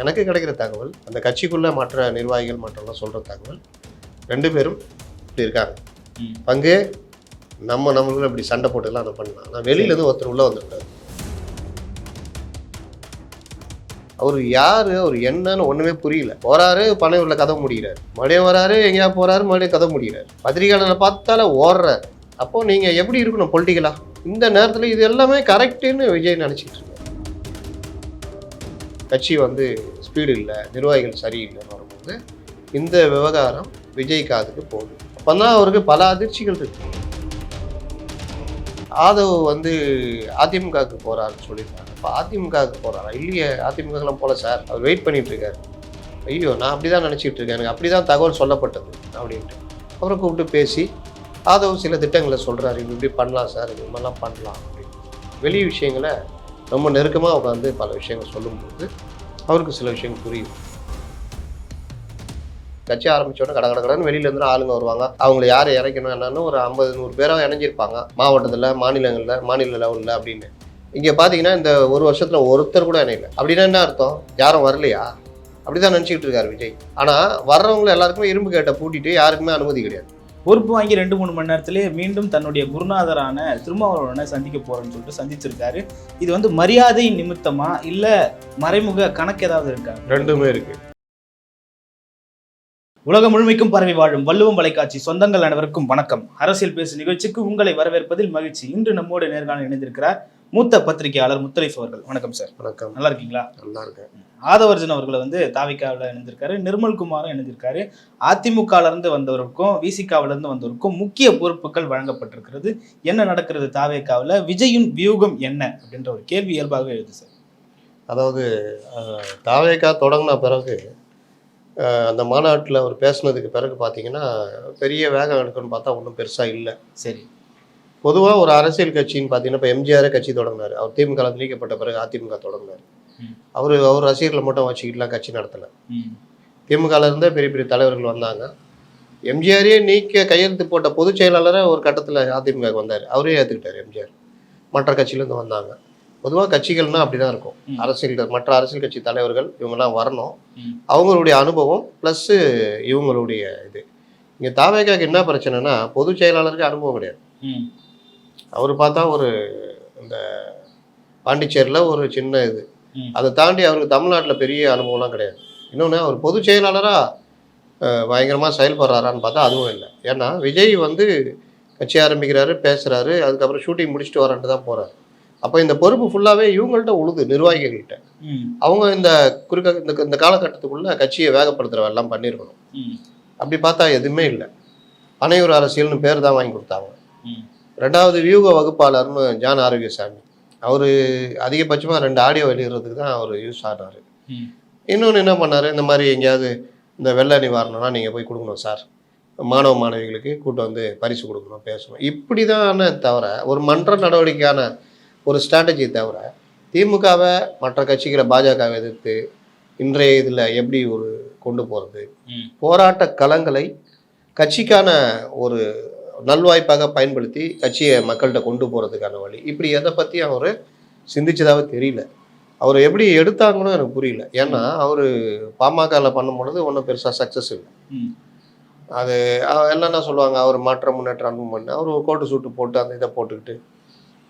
எனக்கு கிடைக்கிற தகவல் அந்த கட்சிக்குள்ள மற்ற நிர்வாகிகள் மற்றவங்க சொல்ற தகவல் ரெண்டு பேரும் இப்படி இருக்காங்க. பங்கு நம்ம நம்மளுக்குள்ள இப்படி சண்டை போட்டுலாம் அதை பண்ணலாம். நான் வெளியில இருந்து ஒருத்தர் உள்ள வந்துருக்காரு. அவர் யாரு அவர் என்னன்னு ஒண்ணுமே புரியல. போறாரு பனையூர்ல கதை முடிகிறாரு மறுபடியும் வராரு எங்கேயா போறாரு மறுபடியும் கதை முடிகிறாரு பத்திரிகையாளரை பார்த்தால ஓடுறாரு. அப்போ நீங்க எப்படி இருக்கணும் பொலிட்டிக்கலா இந்த நேரத்துல இது எல்லாமே கரெக்டுன்னு விஜய் நினைச்சிட்டு கட்சி வந்து ஸ்பீடு இல்லை நிர்வாகிகள் சரியில்லைன்னு வரும்போது இந்த விவகாரம் விஜய் காதுக்கு போகுது. அப்பதான் அவருக்கு பல அதிர்ச்சிகள் இருக்கு. ஆதவ் வந்து அதிமுகவுக்கு போகிறாருன்னு சொல்லியிருக்காங்க. இப்போ அதிமுகவுக்கு போகிறாரா இல்லையே அதிமுகலாம் போல சார். அவர் வெயிட் பண்ணிட்டு இருக்காரு ஐயோ நான் அப்படிதான் நினச்சிக்கிட்டு இருக்கேன். எனக்கு அப்படிதான் தகவல் சொல்லப்பட்டது அப்படின்ட்டு அவரை கூப்பிட்டு பேசி ஆதவ் சில திட்டங்களை சொல்கிறாரு இப்படி இப்படி பண்ணலாம் சார் இது மாதிரிலாம் பண்ணலாம் அப்படின்னு. வெளி விஷயங்களை ரொம்ப நெருக்கமாக உட்காந்து பல விஷயங்கள் சொல்லும்போது அவருக்கு சில விஷயங்கள் புரியும். கட்சி ஆரம்பிச்ச கட கட கடன்னு ஆளுங்க வருவாங்க. அவங்களை யார் இறக்கணும் என்னன்னு ஒரு ஐம்பது நூறு பேராக இணைஞ்சிருப்பாங்க. மாவட்டத்தில் மாநிலங்களில் மாநில லெவலில் அப்படின்னு. இங்கே பார்த்தீங்கன்னா இந்த ஒரு வருஷத்தில் ஒருத்தர் கூட இணையல. அப்படின்னா என்ன அர்த்தம்? யாரும் வரலையா? அப்படி தான் நினச்சிக்கிட்டு இருக்காரு விஜய். ஆனால் வர்றவங்க எல்லாருக்குமே இரும்பு கேட்டை பூட்டிட்டு யாருக்குமே அனுமதி கிடையாது. பொறுப்பு வாங்கி ரெண்டு மூணு மணி நேரத்திலேயே மீண்டும் தன்னுடைய குருநாதரான திருமாவளவனை சந்திக்க போறேன்னு சொல்லிட்டு சந்திச்சிருக்காரு. இது வந்து மரியாதை நிமித்தமா இல்ல மறைமுக கணக்கு ஏதாவது இருக்கா? ரெண்டுமே இருக்கு. உலகம் முழுமைக்கும் பரவி வாழும் வள்ளுவம் வலைக்காட்சி சொந்தங்கள் அனைவருக்கும் வணக்கம். அரசியல் பேசு நிகழ்ச்சிக்கு உங்களை வரவேற்பதில் மகிழ்ச்சி. இன்று நம்மோடு நேர்காணல் இணைந்திருக்கிறார் மூத்த பத்திரிகையாளர் முத்தலைஃப் அவர்கள். வணக்கம் சார் வணக்கம். நல்லா இருக்கீங்களா நல்லா இருக்கேன். ஆதவர்ஜன் அவர்களை வந்து தாவிக்காவில் இணைந்திருக்காரு நிர்மல் குமாரும் இணைந்திருக்காரு. அதிமுகல இருந்து வந்தவருக்கும் விசிகாவில இருந்து வந்தவருக்கும் முக்கிய பொறுப்புகள் வழங்கப்பட்டிருக்கிறது. என்ன நடக்கிறது தாவேக்காவில் விஜயின் வியூகம் என்ன? அப்படின்ற ஒரு கேள்வி இயல்பாகவே எழுது சார் அதாவது தாவேக்கா தொடங்கின பிறகு அந்த மாநாட்டில் அவர் பேசுனதுக்கு பிறகு பார்த்தீங்கன்னா பெரிய வேகம் எடுக்கணும்னு பார்த்தா ஒன்றும் பெருசாக இல்லை. சரி. பொதுவாக ஒரு அரசியல் கட்சின்னு பார்த்தீங்கன்னா இப்போ எம்ஜிஆரே கட்சி தொடங்கினார். அவர் திமுக நீக்கப்பட்ட பிறகு அதிமுக தொடங்கினார். அவர் அவர் ரசிகர்களை மட்டும் வச்சுக்கிட்டுலாம் கட்சி நடத்தலை. ம். திமுகல இருந்தே பெரிய பெரிய தலைவர்கள் வந்தாங்க. எம்ஜிஆரே நீக்க கையெழுத்து போட்ட பொதுச் செயலாளரை ஒரு கட்டத்தில் அதிமுக வந்தார். அவரே ஏற்றுக்கிட்டார் எம்ஜிஆர். மற்ற கட்சியிலேருந்து வந்தாங்க. பொதுவாக கட்சிகள்னா அப்படி தான் இருக்கும். அரசியல் மற்ற அரசியல் கட்சி தலைவர்கள் இவங்கெல்லாம் வரணும். அவங்களுடைய அனுபவம் ப்ளஸ்ஸு இவங்களுடைய இது. இங்கே தாவேக்காக்கு என்ன பிரச்சனைனா பொதுச் செயலாளருக்கு அனுபவம் கிடையாது. அவர் பார்த்தா ஒரு இந்த பாண்டிச்சேரியில் ஒரு சின்ன இது. அதை தாண்டி அவருக்கு தமிழ்நாட்டில் பெரிய அனுபவம்லாம் கிடையாது. இன்னொன்று அவர் பொதுச் செயலாளராக பயங்கரமாக செயல்படுறாரான்னு பார்த்தா அதுவும் இல்லை. ஏன்னா விஜய் வந்து கட்சி ஆரம்பிக்கிறாரு பேசுகிறாரு அதுக்கப்புறம் ஷூட்டிங் முடிச்சுட்டு வரன்ட்டு தான் போகிறாரு அப்போ இந்த பொறுப்பு ஃபுல்லாகவே இவங்கள்ட்ட உழுது நிர்வாகிகள்கிட்ட. அவங்க இந்த குறுக்க இந்த இந்த காலகட்டத்துக்குள்ளே கட்சியை வேகப்படுத்துகிற எல்லாம் பண்ணியிருக்கணும். அப்படி பார்த்தா எதுவுமே இல்லை. பனையூர் அரசியல்னு பேர் தான் வாங்கி கொடுத்தாங்க. ரெண்டாவது வியூக வகுப்பாளர்னு ஜான் ஆரோக்கியசாமி. அவர் அதிகபட்சமாக ரெண்டு ஆடியோ வெளியிடுறதுக்கு தான் அவர் யூஸ் ஆனார். ம். இன்னொன்று என்ன பண்ணார்? இந்த மாதிரி எங்கேயாவது இந்த வெள்ள நிவாரணம்னா நீங்கள் போய் கொடுக்கணும் சார். மாணவ மாணவிகளுக்கு கூட்டு வந்து பரிசு கொடுக்கணும் பேசணும். இப்படி தானே தவிர ஒரு மன்ற நடவடிக்கையான ஒரு ஸ்ட்ராட்டஜி தவிர திமுகவை மற்ற கட்சிகளை பாஜகவை எதிர்த்து இன்றைய இதில் எப்படி ஒரு கொண்டு போகிறது போராட்ட களங்களை கட்சிக்கான ஒரு நல்வாய்ப்பாக பயன்படுத்தி கட்சியை மக்கள்கிட்ட கொண்டு போகிறதுக்கான வழி. இப்படி எதை பற்றி அவர் சிந்திச்சதாவே தெரியல. அவர் எப்படி எடுத்தாங்கன்னு எனக்கு புரியல. ஏன்னா அவர் பாமகவில் பண்ணும் பொழுது ஒன்றும் பெருசாக சக்ஸஸ் இல்லை. அது அஹ் எல்லாம் என்ன சொல்லுவாங்க அவர் மாற்ற முன்னேற்றம் அனுபவம் பண்ணி அவர் ஒரு கோட்டு சூட்டு போட்டு அந்த இதை போட்டுக்கிட்டு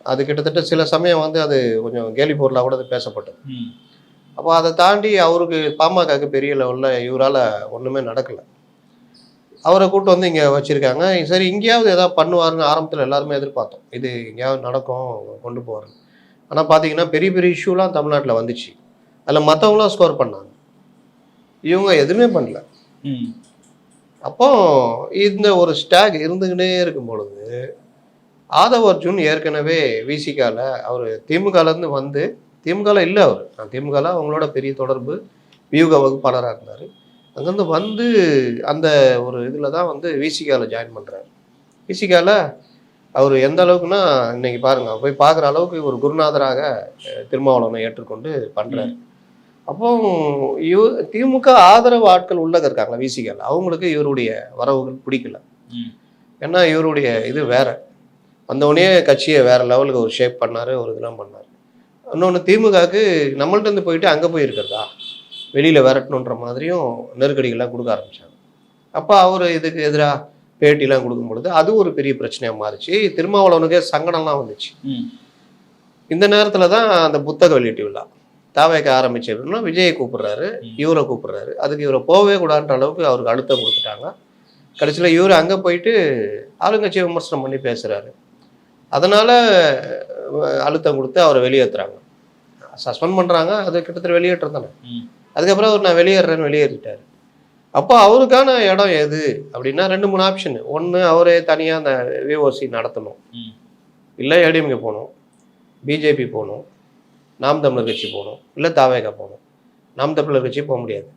அது கிட்டத்தட்ட சில சமயம் வந்து அது கொஞ்சம் கேலி பொருளாக கூட அது பேசப்பட்டது. அப்போ அதை தாண்டி அவருக்கு பாமகக்கு பெரிய லெவலில் இவரால் ஒன்றுமே நடக்கலை. அவரை கூட்டு வந்து இங்கே வச்சுருக்காங்க. சரி இங்கேயாவது எதாவது பண்ணுவாருன்னு ஆரம்பத்தில் எல்லாருமே எதிர்பார்த்தோம். இது எங்கேயாவது நடக்கும் கொண்டு போவார். ஆனால் பார்த்தீங்கன்னா பெரிய பெரிய இஷ்யூலாம் தமிழ்நாட்டில் வந்துச்சு. அதில் மற்றவங்களாம் ஸ்கோர் பண்ணாங்க. இவங்க எதுவுமே பண்ணல. அப்போ இந்த ஒரு ஸ்டாக் இருந்துக்கிட்டே இருக்கும் பொழுது ஆதவ் அர்ஜுன் ஏற்கனவே விசிகால அவர் திமுகலேருந்து வந்து திமுகவில் இல்லை அவர். நான் திமுகவில் அவங்களோட பெரிய தொடர்பு வியூக வகுப்பாளராக இருந்தார். அங்கேருந்து வந்து அந்த ஒரு இதில் தான் வந்து விசிகாவில் ஜாயின் பண்ணுறாரு. விசிகாவில் அவர் எந்த அளவுக்குன்னா இன்னைக்கு பாருங்க போய் பார்க்குற அளவுக்கு ஒரு குருநாதராக திருமாவளவனை ஏற்றுக்கொண்டு பண்ணுறாரு. அப்போ இவ திமுக ஆதரவு ஆட்கள் உள்ளக இருக்காங்களா விசிகால அவங்களுக்கு இவருடைய வரவுகள் பிடிக்கல. ஏன்னா இவருடைய இது வேற. வந்தவுடனே கட்சியை வேற லெவலுக்கு ஒரு ஷேப் பண்ணாரு ஒரு இதெல்லாம் பண்ணார். இன்னொன்று திமுகவுக்கு நம்மள்ட்ட இருந்து போயிட்டு அங்கே போய் இருக்கிறதா வெளியில் விரட்டணுன்ற மாதிரியும் நெருக்கடிகள்லாம் கொடுக்க ஆரம்பித்தாங்க அப்போ அவர் இதுக்கு எதிராக பேட்டிலாம் கொடுக்கும் பொழுது அது ஒரு பெரிய பிரச்சனையாக மாறிச்சு. திருமாவளவனுக்கே சங்கடம்லாம் வந்துச்சு. இந்த நேரத்தில் தான் அந்த புத்தக வெளியீட்டு விழா. தாவேக்க ஆரம்பிச்சதுன்னா விஜயை கூப்பிடுறாரு இவரை கூப்பிடுறாரு. அதுக்கு இவரை போகவே கூடாதுன்ற அளவுக்கு அவருக்கு அழுத்தம் கொடுத்துட்டாங்க. கடைசியில் இவர் அங்கே போயிட்டு ஆளுங்கட்சியை விமர்சனம் பண்ணி பேசுகிறாரு அதனால் அழுத்தம் கொடுத்து அவரை வெளியேற்றுறாங்க சஸ்பெண்ட் பண்ணுறாங்க அது கிட்டத்தட்ட வெளியேற்றம் தானே. அதுக்கப்புறம் அவர் நான் வெளியேறேன்னு வெளியேறிட்டார். அப்போ அவருக்கான இடம் எது? அப்படின்னா ரெண்டு மூணு ஆப்ஷன் ஒன்று அவரே தனியாக அந்த விஓசி நடத்தணும். இல்லை ஏடிஎம்கே போகணும். பிஜேபி போகணும். நாம் தமிழர் கட்சி போகணும். இல்லை தாவேகா போகணும். நாம் தமிழர் கட்சி போக முடியாது.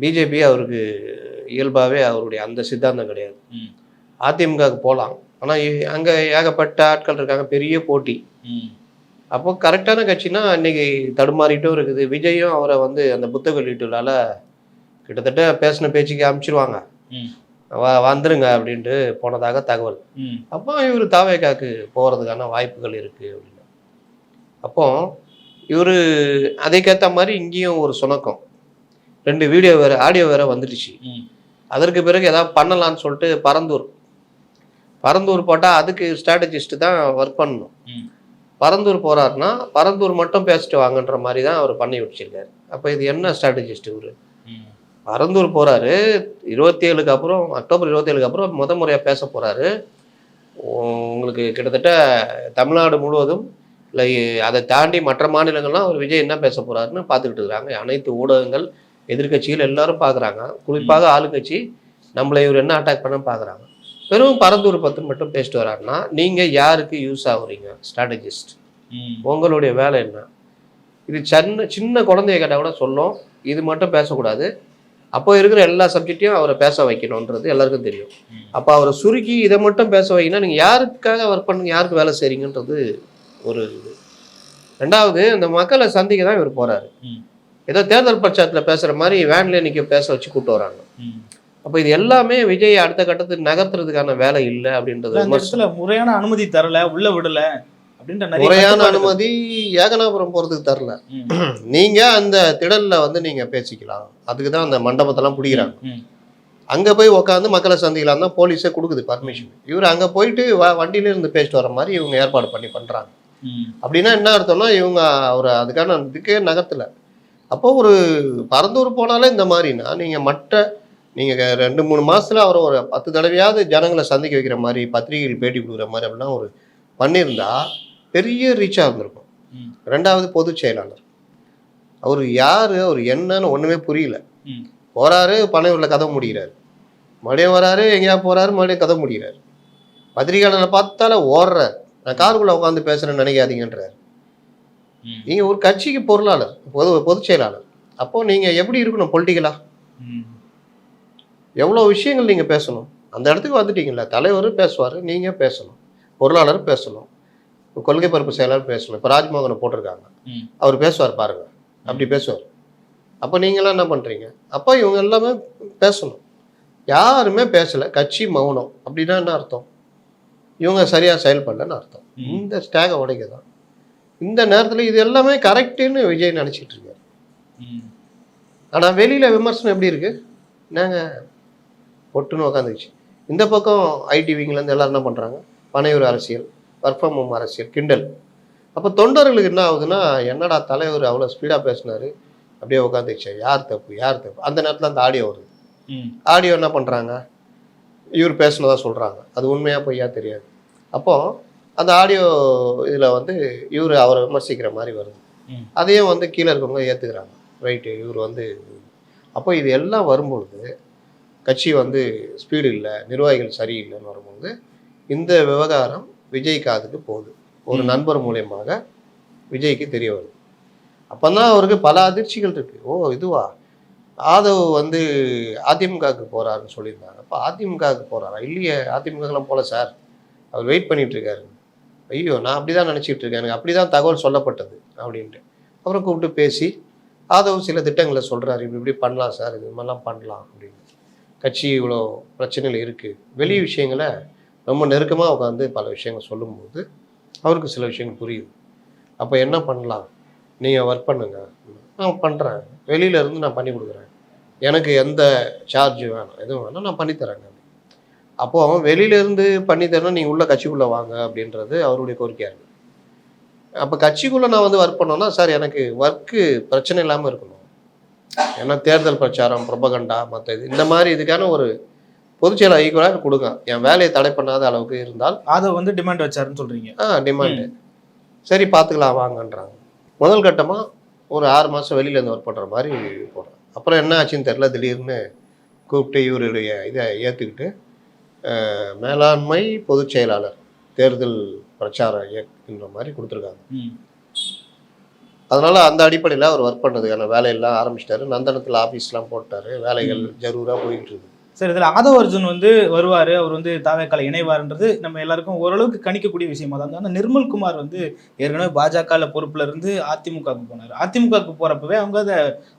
பிஜேபி அவருக்கு இயல்பாகவே அவருடைய அந்த சித்தாந்தம் கிடையாது. அதிமுகவுக்கு போகலாம். ஆனால் அங்கே ஏகப்பட்ட ஆட்கள் இருக்காங்க. பெரிய போட்டி. அப்போ கரெக்டான கட்சினா இன்னைக்கு தடுமாறிட்டும் இருக்குது. விஜயும் அவரை வந்து அந்த புத்தக வெளியீட்டுலால கிட்டத்தட்ட பேசின பேச்சுக்கு அனுப்பிச்சிருவாங்க ம். வ வந்துருங்க அப்படின்ட்டு போனதாக தகவல். அப்போ இவர் தாவேக்காக்கு போகிறதுக்கான வாய்ப்புகள் இருக்குது அப்படின்னு. அப்போ இவர் அதுக்கேற்ற மாதிரி இங்கேயும் ஒரு சுணக்கம். ரெண்டு வீடியோ வேறு ஆடியோ வேறு வந்துடுச்சு. அதற்கு பிறகு ஏதாவது பண்ணலான்னு சொல்லிட்டு பரந்தூர். பரந்தூர் போட்டால் அதுக்கு ஸ்ட்ராட்டஜிஸ்ட்டு தான் ஒர்க் பண்ணணும். பரந்தூர் போகிறாருன்னா பரந்தூர் மட்டும் பேசிட்டு வாங்கன்ற மாதிரி தான் அவர் பண்ணி வச்சிருக்காரு. அப்போ இது என்ன ஸ்ட்ராட்டஜிஸ்ட் இவர்? பரந்தூர் போகிறாரு இருபத்தி ஏழுக்கு அப்புறம் அக்டோபர் இருபத்தேழுக்கு அப்புறம் முத முறையாக பேச போகிறாரு உங்களுக்கு கிட்டத்தட்ட தமிழ்நாடு முழுவதும் இல்லை அதை தாண்டி மற்ற மாநிலங்கள்லாம் அவர் விஜய் என்ன பேச போகிறாருன்னு பார்த்துக்கிட்டு இருக்கிறாங்க அனைத்து ஊடகங்கள் எதிர்க்கட்சிகள் எல்லாரும் பார்க்குறாங்க. குறிப்பாக ஆளுங்கட்சி நம்மளை இவர் என்ன அட்டாக் பண்ண பார்க்குறாங்க. வெறும் பரந்தூர் பத்து மட்டும் பேசிட்டு வராருன்னா நீங்கள் யாருக்கு யூஸ் ஆகுறீங்க? ஸ்ட்ராட்டஜிஸ்ட் உங்களுடைய வேலை என்ன? இது சின்ன சின்ன குழந்தைய கேட்டால் கூட சொல்லும். இது மட்டும் பேசக்கூடாது. அப்போ இருக்கிற எல்லா சப்ஜெக்டையும் அவரை பேச வைக்கணுன்றது எல்லாருக்கும் தெரியும். அப்போ அவரை சுருக்கி இதை மட்டும் பேச வைக்கணும் நீங்கள் யாருக்காக ஒர்க் பண்ணுங்க யாருக்கு வேலை செய்றீங்கன்றது ஒரு இது. ரெண்டாவது இந்த மக்களை சந்திக்க தான் இவர் போறாரு. ம். ஏதோ தேர்தல் பிரச்சாரத்தில் பேசுகிற மாதிரி வேன்லேயே நிற்க பேச வச்சு கூட்டு வராங்க. அப்போ இது எல்லாமே விஜய் அடுத்த கட்டத்துக்கு நகர்த்துறதுக்கான வேலை இல்லை அப்படின்றது முறையான அனுமதி தரல உள்ள விடல முறையான. அனுமதி ஏகனாபுரம் போகிறதுக்கு தரல. நீங்க அந்த திடல்ல வந்து நீங்க பேசிக்கலாம். அதுக்கு தான் அந்த மண்டபத்தெல்லாம் பிடிக்கிறாங்க. அங்க போய் உட்காந்து மக்களை சந்திக்கலாம். தான் போலீஸே கொடுக்குது பர்மிஷன் இவர் அங்க போயிட்டு வண்டியில இருந்து பேசிட்டு வர மாதிரி இவங்க ஏற்பாடு பண்ணி பண்றாங்க. அப்படின்னா என்ன அர்த்தம்னா இவங்க ஒரு அதுக்கான இதுக்கே நகர்த்தல. அப்போ ஒரு பரந்தூர் போனாலே இந்த மாதிரினா நீங்க மற்ற நீங்க க- ரெண்டு மூணு மாசத்துல அவரை ஒரு பத்து தடவையாவது ஜனங்களை சந்திக்க வைக்கிற மாதிரி பத்திரிகைகள் பேட்டி கொடுக்குற மாதிரி அப்படிலாம் ஒரு பண்ணியிருந்தா பெரிய ரீச்சாக இருந்திருக்கும். ரெண்டாவது பொதுச் செயலாளர். அவர் யாரு அவர் என்னன்னு ஒண்ணுமே புரியல. ம். போறாரு பனையூர்ல கதை முடிகிறாரு மறுபடியும் வராரு எங்கேயா போறாரு மறுபடியும் கதை முடிகிறாரு பத்திரிகையாளரை பார்த்தால ஓடுறார். நான் காருக்குள்ள உட்காந்து பேசுறேன்னு நினைக்காதீங்கன்றார். ம். நீங்க ஒரு கட்சிக்கு பொருளாளர் பொது பொதுச் செயலாளர். அப்போ நீங்க எப்படி இருக்கணும் பொலிட்டிக்கலா ம். எவ்வளோ விஷயங்கள் நீங்க பேசணும்? அந்த இடத்துக்கு வந்துட்டீங்கல்ல தலைவர் பேசுவார் நீங்க பேசணும். பொருளாளர் பேசணும். கொள்கை பரப்பு செயலாளர் பேசணும். இப்போ ராஜ்மோகனை போட்டிருக்காங்க. அவர் பேசுவார் பாருங்க. அப்படி பேசுவார். அப்போ நீங்களாம் என்ன பண்றீங்க? அப்போ இவங்க எல்லாமே பேசணும். யாருமே பேசலை. கட்சி மௌனம். அப்படின்னா என்ன அர்த்தம்? இவங்க சரியா செயல்படலன்னு அர்த்தம். இந்த ஸ்டேகை உடைக்க தான் இந்த நேரத்தில் இது எல்லாமே கரெக்டுன்னு விஜய் நினச்சிட்டு இருக்காரு. ம். ஆனா வெளியில விமர்சனம் எப்படி இருக்கு? நாங்க பொட்டுன்னு உக்காந்துச்சு இந்த பக்கம் ஐடி விங்லேருந்து எல்லாரும் என்ன பண்றாங்க? பனையூர் அரசியல் ஒர்க் ஃப்ரம் ஹோம் அரசியல் கிண்டல். அப்போ தொண்டர்களுக்கு என்ன ஆகுதுன்னா என்னடா தலைவர் அவ்வளோ ஸ்பீடாக பேசினாரு? அப்படியே உட்காந்துச்சு யார் தப்பு? யார் தப்பு? அந்த நேரத்தில் அந்த ஆடியோ வருது. ஆடியோ என்ன பண்ணுறாங்க இவர் பேசுனதா சொல்கிறாங்க அது உண்மையாக பொய்யா தெரியாது. அப்போது அந்த ஆடியோ இதில் வந்து இவர் அவரை விமர்சிக்கிற மாதிரி வருது. அதையும் வந்து கீழே இருக்கவங்க ஏற்றுக்கிறாங்க ரைட்டு இவர் வந்து அப்போ இது எல்லாம் வரும்பொழுது கட்சி வந்து ஸ்பீடு இல்லை நிர்வாகிகள் சரியில்லைன்னு வரும்போது இந்த விவகாரம் விஜய் காதுக்கு போகுது. ஒரு. நண்பர் மூலியமாக விஜய்க்கு தெரிய வருது. அப்போ தான் அவருக்கு பல அதிர்ச்சிகள் இருக்கு. ஓ இதுவா? ஆதவ் வந்து அதிமுகவுக்கு போறாருன்னு சொல்லியிருந்தாங்க அப்போ அதிமுகவுக்கு போறாரா? இல்லையே அதிமுகலாம் போல சார். அவர் வெயிட் பண்ணிட்டு இருக்காரு ஐயோ நான் அப்படி தான் நினச்சிட்டு இருக்கேன். எனக்கு அப்படி தான் தகவல் சொல்லப்பட்டது அப்படின்ட்டு. அப்புறம் கூப்பிட்டு பேசி ஆதவ் சில திட்டங்களை சொல்றாரு. இப்படி இப்படி பண்ணலாம் சார். இது மாதிரிலாம் பண்ணலாம். கட்சி இவ்வளோ பிரச்சனைகள் இருக்குது வெளி விஷயங்களை ரொம்ப நெருக்கமாக உட்காந்து பல விஷயங்கள் சொல்லும்போது அவருக்கு சில விஷயங்கள் புரியுது. அப்போ என்ன பண்ணலாம்? நீங்கள் ஒர்க் பண்ணுங்க. நான் பண்ணுறேன் வெளியில இருந்து நான் பண்ணி கொடுக்குறேன். எனக்கு எந்த சார்ஜ் வேணும்? எதுவும் வேணும் நான் பண்ணித்தரேங்க அப்போ அவன் வெளியிலேருந்து பண்ணித்தரணும் நீங்கள் உள்ள கட்சிக்குள்ளே வாங்க அப்படின்றது அவருடைய கோரிக்கையாக இருக்குது அப்போ கட்சிக்குள்ளே நான் வந்து ஒர்க் பண்ணோன்னா சார் எனக்கு ஒர்க்கு பிரச்சனை இல்லாமல் இருக்கணும். ஏன்னா தேர்தல் பிரச்சாரம் ப்ரொபகண்டா மற்ற இது இந்த மாதிரி இதுக்கான ஒரு பொதுச்செயலர் ஈக்குவலாக கொடுங்க என் வேலையை தடை பண்ணாத அளவுக்கு இருந்தால் ஆதவ் வந்து டிமாண்ட் வச்சாருன்னு சொல்றீங்க. ஆ டிமாண்டு சரி பார்த்துக்கலாம் வாங்கன்றாங்க. முதல் கட்டமாக ஒரு ஆறு மாதம் வெளியில இருந்து ஒர்க் பண்ணுற மாதிரி போகிறேன் அப்புறம் என்ன ஆச்சுன்னு தெரில திடீர்னு கூப்பிட்டு இவருடைய இதை ஏற்றுக்கிட்டு மேலாண்மை பொதுச் செயலாளர் தேர்தல் பிரச்சார இயக்குன்ற மாதிரி கொடுத்துருக்காங்க. அதனால அந்த அடிப்படையில் அவர் ஒர்க் பண்ணதுக்கான வேலையெல்லாம் ஆரம்பிச்சிட்டாரு. நந்தனத்தில் ஆஃபீஸ்லாம் போட்டாரு. வேலைகள் ஜரூராக போயிட்டு இருக்கு சரி இதுல ஆதவ் அர்ஜுன் வந்து வருவாரு. அவர் வந்து தாவேக்கால இணைவாருன்றது நம்ம எல்லாருக்கும் ஓரளவுக்கு கணிக்கக்கூடிய விஷயமா. தான் ஆனா நிர்மல் குமார் வந்து ஏற்கனவே பாஜக பொறுப்புல இருந்து அதிமுகவுக்கு போனார். அதிமுகவுக்கு போறப்பவே அவங்க அதை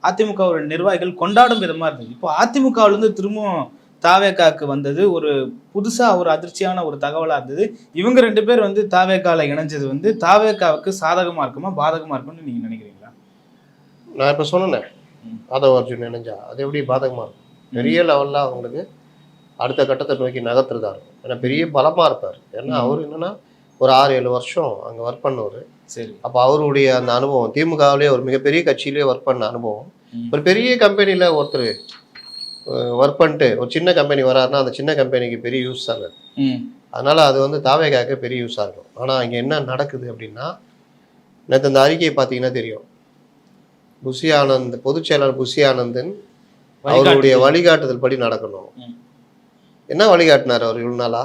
அதிமுகவோட நிர்வாகிகள் கொண்டாடும் விதமா இருந்தது. இப்போ அதிமுகவுல இருந்து திரும்பவும் தாவேக்காக்கு வந்தது ஒரு புதுசா ஒரு அதிர்ச்சியான ஒரு தகவலா இருந்தது. இவங்க ரெண்டு பேர் வந்து தாவேக்கால இணைஞ்சது வந்து தாவேக்காவுக்கு சாதகமா இருக்குமா பாதகமா இருக்கும்னு நீங்க நினைக்கிறீங்களா? நான் இப்போ சொன்னேன் ம். ஆதவ அர்ஜுன் நினைஞ்சா அது எப்படி பாதகமாக இருக்கும்? பெரிய லெவலில் அவங்களுக்கு அடுத்த கட்டத்தை நோக்கி நகர்த்துறதா இருக்கும். ஏன்னா பெரிய பலமாக இருப்பார். ஏன்னா. அவர் என்னன்னா ஒரு ஆறு ஏழு வருஷம் அங்கே ஒர்க் பண்ணவர். சரி. அப்போ அவருடைய அந்த அனுபவம் திமுகவிலே ஒரு மிகப்பெரிய கட்சியிலே ஒர்க் பண்ண அனுபவம். ஒரு பெரிய கம்பெனியில் ஒருத்தர் ஒர்க் பண்ணிட்டு ஒரு சின்ன கம்பெனி வராருன்னா அந்த சின்ன கம்பெனிக்கு பெரிய யூஸ் ஆகுது அதனால அது வந்து தாவேகாக்க பெரிய யூஸாக இருக்கும். ஆனால் இங்கே என்ன நடக்குது அப்படின்னா நேற்று இந்த அறிக்கையை பார்த்தீங்கன்னா தெரியும். புஷி ஆனந்த் பொதுச் செயலாளர் புஷி ஆனந்தன் அவருடைய வழிகாட்டுதல். படி நடக்கணும். என்ன வழிகாட்டினார் அவர் இவ்வளோ நாளா?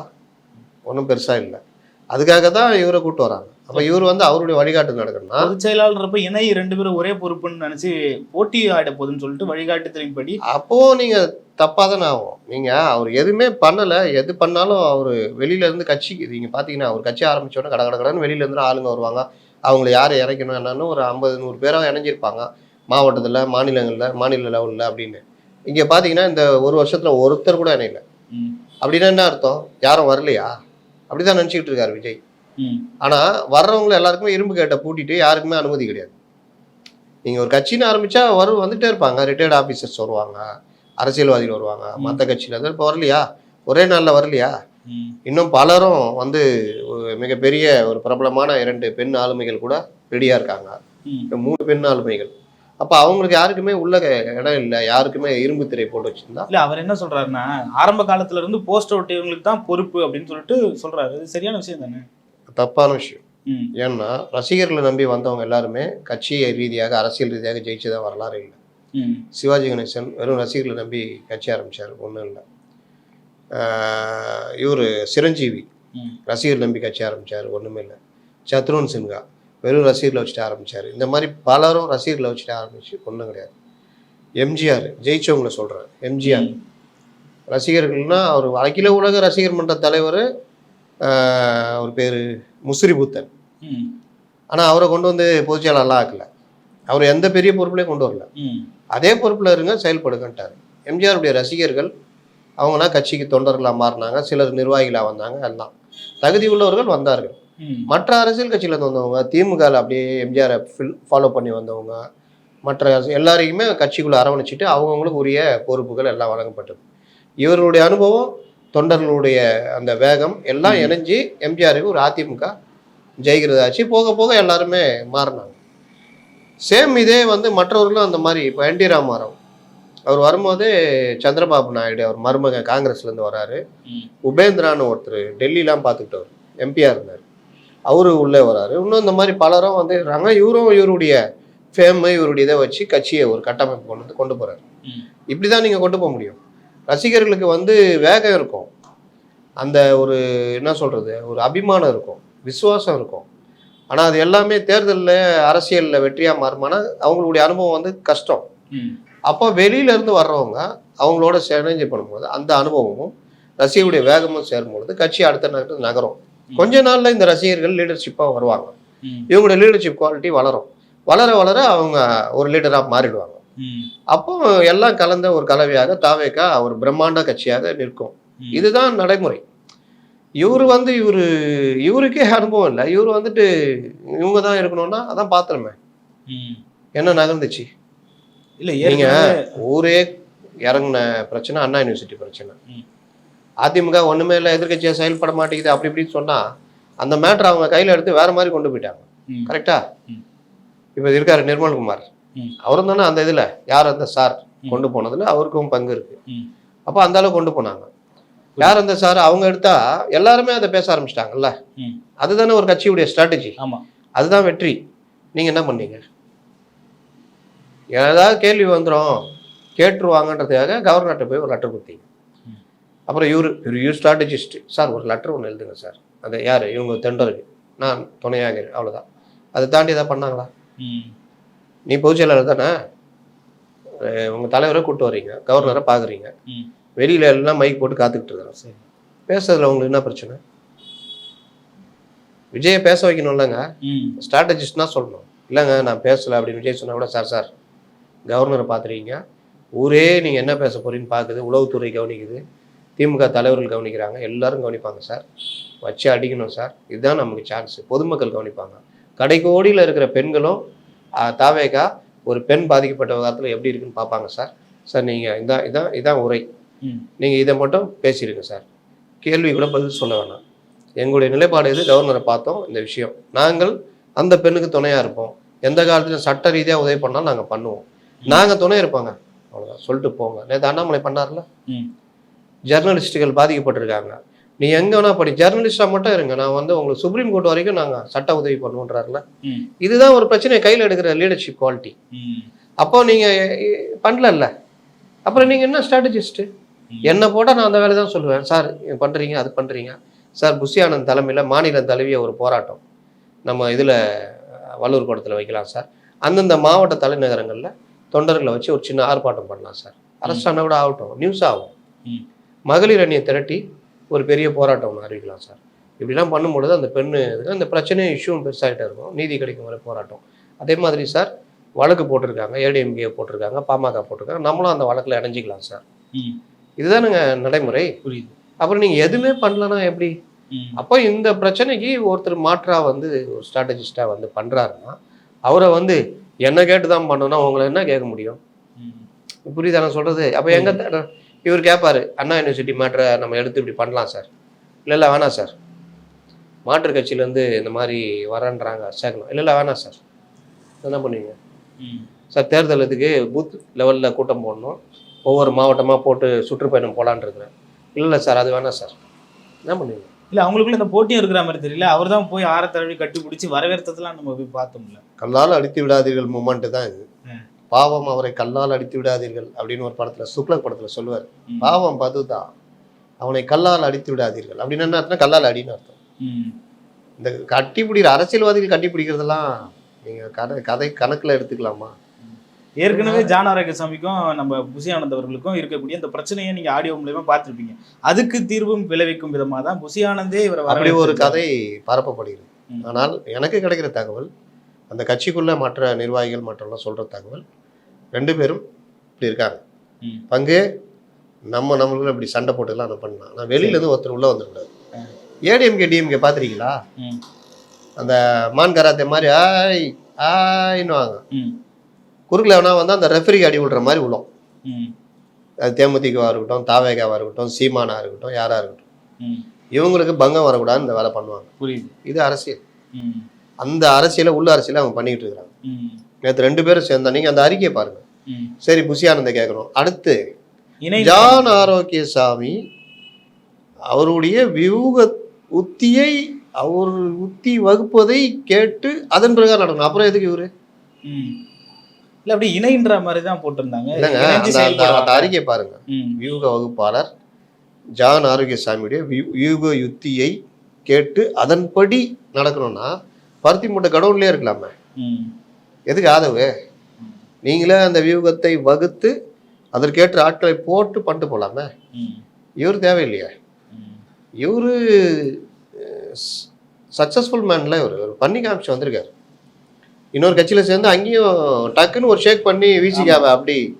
ஒன்றும் பெருசா இல்லை. அதுக்காக தான் இவரை கூட்டு வராங்க. அப்போ இவர் வந்து அவருடைய வழிகாட்டு நடக்கணும்னா பொதுச் செயலாளர்ன்றப்ப இணை ரெண்டு பேரும் ஒரே பொறுப்புன்னு நினைச்சு போட்டி ஆயிட போகுதுன்னு சொல்லிட்டு வழிகாட்டுதலின்படி அப்போ நீங்க தப்பாக தானே ஆகும். நீங்க அவர் எதுவுமே பண்ணல. எது பண்ணாலும் அவர் வெளியில இருந்து கட்சிக்கு நீங்க பாத்தீங்கன்னா அவர் கட்சி ஆரம்பிச்ச உடனே கட கட கடன்னு வெளியில இருந்து ஆளுங்க வருவாங்க. அவங்கள யாரை இறக்கணும் என்னன்னு ஒரு ஐம்பது நூறு பேராக இணைஞ்சிருப்பாங்க. மாவட்டத்தில் மாநிலங்களில் மாநில லெவலில் அப்படின்னு. இங்கே பார்த்தீங்கன்னா இந்த ஒரு வருஷத்தில் ஒருத்தர் கூட இணையல. அப்படின்னா என்ன அர்த்தம்? யாரும் வரலையா? அப்படிதான் நினச்சிக்கிட்டு இருக்காரு விஜய். ம், ஆனால் வர்றவங்க எல்லாருக்குமே இரும்பு கேட்டை பூட்டிட்டு யாருக்குமே அனுமதி கிடையாது. நீங்கள் ஒரு கட்சின்னு ஆரம்பிச்சா வரும் வந்துட்டே இருப்பாங்க. ரிட்டையர்ட் ஆஃபீஸர்ஸ் வருவாங்க அரசியல்வாதிகள் வருவாங்க. மற்ற கட்சியில் இப்போ வரலையா? ஒரே நாளில் வரலையா. இன்னும் பலரும் வந்து மிகப்பெரிய ஒரு பிரபலமான இரண்டு பெண் ஆளுமைகள் கூட ரெடியாக இருக்காங்க. மூணு பெண் ஆளுமைகள். அப்போ அவங்களுக்கு யாருக்குமே உள்ள இடம் இல்லை. யாருக்குமே இரும்பு திரை போட்டு வச்சிருந்தா? இல்ல அவர் என்ன சொல்றாருன்னா ஆரம்ப காலத்துல இருந்து போஸ்ட் ஒட்டியவங்களுக்கு தான் பொறுப்பு அப்படின்னு சொல்லிட்டு சொல்றாரு. சரியான விஷயம் தானே? தப்பான விஷயம். ஏன்னா ரசிகர்களை நம்பி வந்தவங்க எல்லாருமே கட்சி ரீதியாக அரசியல் ரீதியாக ஜெயிச்சதா வரலாறு இல்லை. சிவாஜி கணேசன் வெறும் ரசிகர்களை நம்பி கட்சி ஆரம்பிச்சார் ஒன்றும் இல்லை. இவர் சிரஞ்சீவி. ரசிகர் நம்பி கட்சி ஆரம்பிச்சார் ஒன்றுமே இல்லை. சத்ருன் சின்ஹா வெறும் ரசிகர்களை வச்சுட்டு ஆரம்பிச்சார். இந்த மாதிரி பலரும் ரசிகர்களை வச்சுட்டு ஆரம்பிச்சு ஒன்றும் கிடையாது. எம்ஜிஆர் ஜெயிச்சவங்கள சொல்கிறேன் எம்ஜிஆர். ரசிகர்கள்னா அவர் அகில உலக ரசிகர் மன்ற தலைவர் அவர் பேர் முஸ்ரிபுத்தன் ம், ஆனால் அவரை கொண்டு வந்து பொதுச்செயலாளர்லாம் ஆக்கல. அவர் எந்த பெரிய பொறுப்புலையும் கொண்டு வரல. அதே பொறுப்பில் இருங்க செயல்படுங்கன்ட்டார். எம்ஜிஆருடைய ரசிகர்கள் அவங்கனா கட்சிக்கு தொண்டர்களாக மாறினாங்க சிலர் நிர்வாகிகளாக வந்தாங்க எல்லாம். தகுதி உள்ளவர்கள் வந்தார்கள். மற்ற அரசியல் கட்சியில் வந்தவங்க திமுகவில் அப்படியே எம்ஜிஆரை ஃபில் ஃபாலோ பண்ணி வந்தவங்க மற்ற எல்லாரையுமே கட்சிக்குள்ளே அரவணைச்சிட்டு அவங்கவுங்களுக்கு உரிய பொறுப்புகள் எல்லாம் வழங்கப்பட்டது. இவர்களுடைய அனுபவம் தொண்டர்களுடைய அந்த வேகம் எல்லாம். இணைஞ்சு எம்ஜிஆருக்கு ஒரு அதிமுக ஜெயிக்கிறதாச்சு. போக போக எல்லாருமே மாறினாங்க. சேம் இதே வந்து மற்றவர்களும் அந்த மாதிரி இப்போ என் டி ராமாராவ். அவர் வரும்போது சந்திரபாபு நாயுடு அவர் மருமகன் காங்கிரஸ்லேருந்து வராரு. உபேந்திரான்னு ஒருத்தர் டெல்லிலாம் பார்த்துக்கிட்டவர் எம்பியாக இருந்தார். அவரு உள்ளே வராரு. இன்னும் இந்த மாதிரி பலரும் வந்து இருக்காங்க. இவரும் இவருடைய ஃபேமு இவருடைய இதை வச்சு கட்சியை ஒரு கட்டமைப்பு கொண்டு வந்து கொண்டு போகிறார். இப்படி தான் நீங்கள் கொண்டு போக முடியும். ரசிகர்களுக்கு வந்து வேகம் இருக்கும். அந்த ஒரு என்ன சொல்கிறது ஒரு அபிமானம் இருக்கும் விசுவாசம் இருக்கும். ஆனால் அது எல்லாமே தேர்தலில் அரசியலில் வெற்றியாக மாறுமானா அவங்களுடைய அனுபவம் வந்து கஷ்டம். அப்போ வெளியில இருந்து வர்றவங்க அவங்களோட இணைஞ்சு பண்ணும்போது அந்த அனுபவமும் ரசிகருடைய வேகமும் சேரும்பொழுது கட்சி அடுத்த நகரத்துக்கு நகரும். கொஞ்ச நாள்ல இந்த ரசிகர்கள் லீடர்ஷிப்பாக வருவாங்க. ம், இவங்களோட லீடர்ஷிப் குவாலிட்டி வளரும். வளர வளர அவங்க ஒரு லீடராக மாறிடுவாங்க. அப்போ எல்லாம் கலந்த ஒரு கலவையாக தாவேக்கா ஒரு பிரம்மாண்ட கட்சியாக நிற்கும். இதுதான் நடைமுறை இவர் வந்து இவர் இவருக்கே அனுபவம் இல்லை இவர் வந்துட்டு இவங்க தான் இருக்கணும்னா அதான் பாத்திரமே. என்ன நகர்ந்துச்சு இல்ல நீங்க ஊரே இறங்கின பிரச்சனை அண்ணா யூனிவர்சிட்டி பிரச்சனை. அதிமுக ஒண்ணுமே இல்லை எதிர்க்கட்சியா செயல்பட மாட்டேங்குது அப்படி இப்படின்னு சொன்னா அந்த மேட்டர் அவங்க கையில எடுத்து வேற மாதிரி கொண்டு போயிட்டாங்க கரெக்டா. இப்ப இருக்காரு நிர்மல்குமார். அவரும் தானே அந்த இதுல? யார் அந்த சார். கொண்டு போனதுல அவருக்கும் பங்கு இருக்கு. அப்ப அந்த அளவு கொண்டு போனாங்க. யார் அந்த சார்? அவங்க எடுத்தா எல்லாருமே அதை பேச ஆரம்பிச்சிட்டாங்கல்ல. அதுதானே ஒரு கட்சியுடைய ஸ்ட்ராட்டஜி அதுதான் வெற்றி. நீங்க என்ன பண்ணீங்க? ஏதாவது கேள்வி வந்துடும் கேட்டுருவாங்கன்றதுக்காக கவர்னர்கிட்ட போய் ஒரு லெட்டர் கொடுத்தீங்க. அப்புறம் இவரு பெரிய ஸ்ட்ராட்டஜிஸ்ட் சார் ஒரு லெட்டர் ஒன்று எழுதுங்க சார். அது யார்? இவங்க தெண்டருக்கு நான் துணையாக அவ்வளோதான் அதை தாண்டி எதாவது பண்ணாங்களா? நீ பொதுச் செயலாளர் தானே? அஹ் உங்க தலைவரை கூப்பிட்டு வர்றீங்க கவர்னரை பார்க்குறீங்க. வெளியில எல்லாம் மைக் போட்டு காத்துக்கிட்டு இருக்கிறோம் பேசுறதுல உங்களுக்கு என்ன பிரச்சனை? விஜயை பேச வைக்கணும்லங்க ம், ஸ்ட்ராட்டஜிஸ்ட்னா சொல்லணும். இல்லைங்க நான் பேசலை அப்படின்னு விஜய் சொன்னா கூட சார் சார் கவர்னரை பார்த்துறீங்க ஊரே நீங்கள் என்ன பேச போறீங்கன்னு பார்க்குது உளவுத்துறை கவனிக்குது. திமுக தலைவர்கள் கவனிக்கிறாங்க. எல்லாரும் கவனிப்பாங்க சார். வச்சு அடிக்கணும் சார். இதுதான் நமக்கு சான்ஸ் பொதுமக்கள் கவனிப்பாங்க. கடைக்கோடியில் இருக்கிற பெண்களும் தாவேகா ஒரு பெண் பாதிக்கப்பட்ட விவகாரத்தில் எப்படி இருக்குன்னு பார்ப்பாங்க சார். சார் நீங்கள் இதான் இதான் இதான் உரை. நீங்கள் இதை மட்டும் பேசிடுங்க சார். கேள்வி கூட பதில் சொல்ல வேணாம். எங்களுடைய நிலைப்பாடு இது கவர்னரை பார்த்தோம் இந்த விஷயம். நாங்கள் அந்த பெண்ணுக்கு துணையாக இருப்போம். எந்த காலத்துலையும் சட்ட ரீதியாக உதவி பண்ணாலும் நாங்கள் பண்ணுவோம். நாங்கள் துணை இருப்போங்க. அவ்வளோதான் சொல்லிட்டு போங்க. நேற்று அண்ணாமலை பண்ணார்ல? ம். ஜெர்னலிஸ்ட்டுகள் பாதிக்கப்பட்டிருக்காங்க. நீ எங்கே வேணா படி. ஜெர்னலிஸ்டாக மட்டும் இருங்க. நான் வந்து உங்களுக்கு சுப்ரீம் கோர்ட் வரைக்கும் நாங்கள் சட்ட உதவி பண்ணுவோன்றாருல. இதுதான் ஒரு பிரச்சனையை கையில் எடுக்கிற லீடர்ஷிப் குவாலிட்டி அப்போ நீங்கள் பண்ணலல்ல. அப்புறம் நீங்கள் என்ன ஸ்ட்ராட்டஜிஸ்ட்டு ம். என்னை போட்டால் நான் அந்த வேலை தான் சொல்லுவேன். சார் இது பண்ணுறீங்க அது பண்ணுறீங்க சார் புஷி ஆனந்த் தலைமையில் மாநில தழுவிய ஒரு போராட்டம். நம்ம இதில் வள்ளூர் கோட்டத்தில் வைக்கலாம் சார். அந்தந்த மாவட்ட தலைநகரங்களில் தொண்டர்களை வச்சு ஒரு சின்ன ஆர்ப்பாட்டம் பண்ணலாம் சார். அரசு ஆனா கூட ஆகட்டும் நியூஸ் ஆகும். மகளிர் அணியை திரட்டி ஒரு பெரிய போராட்டம் ஒன்று அறிவிக்கலாம் சார். இப்படிலாம் பண்ணும்பொழுது அந்த பெண்ணு இதுக்கு அந்த பிரச்சனையும் இஷ்யூவும் பெருசாகிட்டே இருக்கும். நீதி கிடைக்கும் வரை போராட்டம். அதே மாதிரி சார் வழக்கு போட்டிருக்காங்க ஏடிஎம்கே போட்டிருக்காங்க பாமக போட்டிருக்காங்க. நம்மளும் அந்த வழக்கில் இணைஞ்சிக்கலாம் சார். இதுதானுங்க நடைமுறை. புரியுது. அப்புறம் நீங்கள் எதுவுமே பண்ணலன்னா எப்படி? அப்போ இந்த பிரச்சனைக்கு ஒருத்தர் மாற்றா வந்து ஒரு ஸ்ட்ராட்டஜிஸ்டாக வந்து பண்ணுறாருன்னா அவரை வந்து என்ன கேட்டு தான் பண்ணணும்னா உங்களை என்ன கேட்க முடியும். புரியுதா நான் சொல்கிறது அப்போ எங்கே இவர் கேட்பாரு அண்ணா யூனிவர்சிட்டி மேட்ரை நம்ம எடுத்து இப்படி பண்ணலாம் சார். இல்லை இல்லை வேணாம் சார். மாற்றுக் கட்சியிலேருந்து இந்த மாதிரி வரேன்றாங்க சேர்க்கணும் இல்லை இல்லை வேணாம் சார். என்ன பண்ணுவீங்க? ம். சார் தேர்தல் இதுக்கு பூத் லெவலில் கூட்டம் போடணும். ஒவ்வொரு மாவட்டமாக போட்டு சுற்றுப்பயணம் போகலான்னு இருக்கிறேன். இல்லை இல்லை சார் அது வேணாம் சார். என்ன பண்ணுவீங்க? இல்ல அவங்களுக்குள்ள இந்த போட்டியும் இருக்கிற மாதிரி தெரியல. அவர் தான் போய் ஆற தழுவி கட்டி பிடிச்சி வரவேற்றதெல்லாம் நம்ம போய் பார்த்தோம்ல. கல்லால் அடித்து விடாதீர்கள் மூமெண்ட் தான் இது. பாவம் அவரை கல்லால் அடித்து விடாதீர்கள் அப்படின்னு ஒரு படத்துல சுக்லக் படத்துல சொல்லுவார். பாவம் பதுதான் அவனை கல்லால் அடித்து விடாதீர்கள் அப்படின்னு என்ன அர்த்தம் கல்லால் அடின்னு அர்த்தம். இந்த கட்டி பிடிக்கிற அரசியல்வாதிகள் கட்டி பிடிக்கிறதெல்லாம் நீங்க கதை கதை கணக்குல எடுத்துக்கலாமா ஏற்கனவே ஜான் ஆரோக்கியசாமிக்கும் நம்ம புசி ஆனந்த் அவர்களுக்கும் இருக்கக்கூடிய இந்த பிரச்சனையை நீங்க ஆடியோ மூலியமா பார்த்திருப்பீங்க அதுக்கு தீர்வும் விளைவிக்கும் விதமா தான் புசி ஆனந்தே இவரை அப்படி ஒரு. கதை பரப்பப்படுகிறது. ஆனால் எனக்கு கிடைக்கிற தகவல் அந்த கட்சிக்குள்ள மற்ற நிர்வாகிகள் மற்றெல்லாம் சொல்ற தகவல் ரெண்டு பேரும் இப்படி இருக்காங்க. பங்கு நம்ம நம்மளுக்குள்ள இப்படி சண்டை போட்டுலாம் அதை பண்ணலாம் நான் வெளியில இருந்து ஒருத்தர் உள்ள வந்துடக்கூடாது ம். ஏடிஎம்கே டிஎம்கே பார்த்துருக்கீங்களா. அந்த மான் கராத்தே மாதிரி ஆய் ஆயின்னுவாங்க ம். குறுக்கில் வேணா வந்து அந்த ரெஃபரிக்கு அடி விடுற மாதிரி விழும். அது தேமுதிகவாக இருக்கட்டும் தாவேகாவாக இருக்கட்டும் சீமானா இருக்கட்டும் யாரா இருக்கட்டும். இவங்களுக்கு பங்கம் வரக்கூடாதுன்னு இந்த வேலை பண்ணுவாங்க புரியுது இது அரசியல். அந்த அரசியலை உள்ள அரசியலை அவங்க பண்ணிக்கிட்டு இருக்கிறாங்க. நேற்று ரெண்டு பேரும் சேர்ந்தா நீங்க அந்த அறிக்கையை பாருங்க. சரி புசி ஆனந்த கேட்கணும் அடுத்து ஜான் ஆரோக்கியசாமி அவருடைய வியூக உத்தியை அவர் உத்தி வகுப்பதை கேட்டு அதன் பிரகாரம் நடக்கணும். அப்புறம் எதுக்கு இவரு. இல்ல அப்படி இணைன்ற மாதிரி தான் போட்டிருந்தாங்க. அறிக்கையை பாருங்க. வியூக வகுப்பாளர் ஜான் ஆரோக்கியசாமியுடைய வியூ- வியூக யுத்தியை கேட்டு அதன்படி நடக்கணும்னா பருத்தி மூட்டை கடவுள்லயே இருக்கலாமே. எதுக்கு ஆதவு நீங்களே அந்த வியூகத்தை வகுத்து அதற்கேற்ற ஆட்களை போட்டு பண்ணிட்டு போலாமே. ம். இவர் தேவையில்லையே. இவரு சக்சஸ்ஃபுல் மேன்ல இவர். இவர் பண்ணி காமிச்சு வந்திருக்காரு. இன்னொரு கட்சியில சேர்ந்து அங்கேயும் டக்குன்னு ஒரு ஷேக் பண்ணி வீசிக்காவ அப்படி.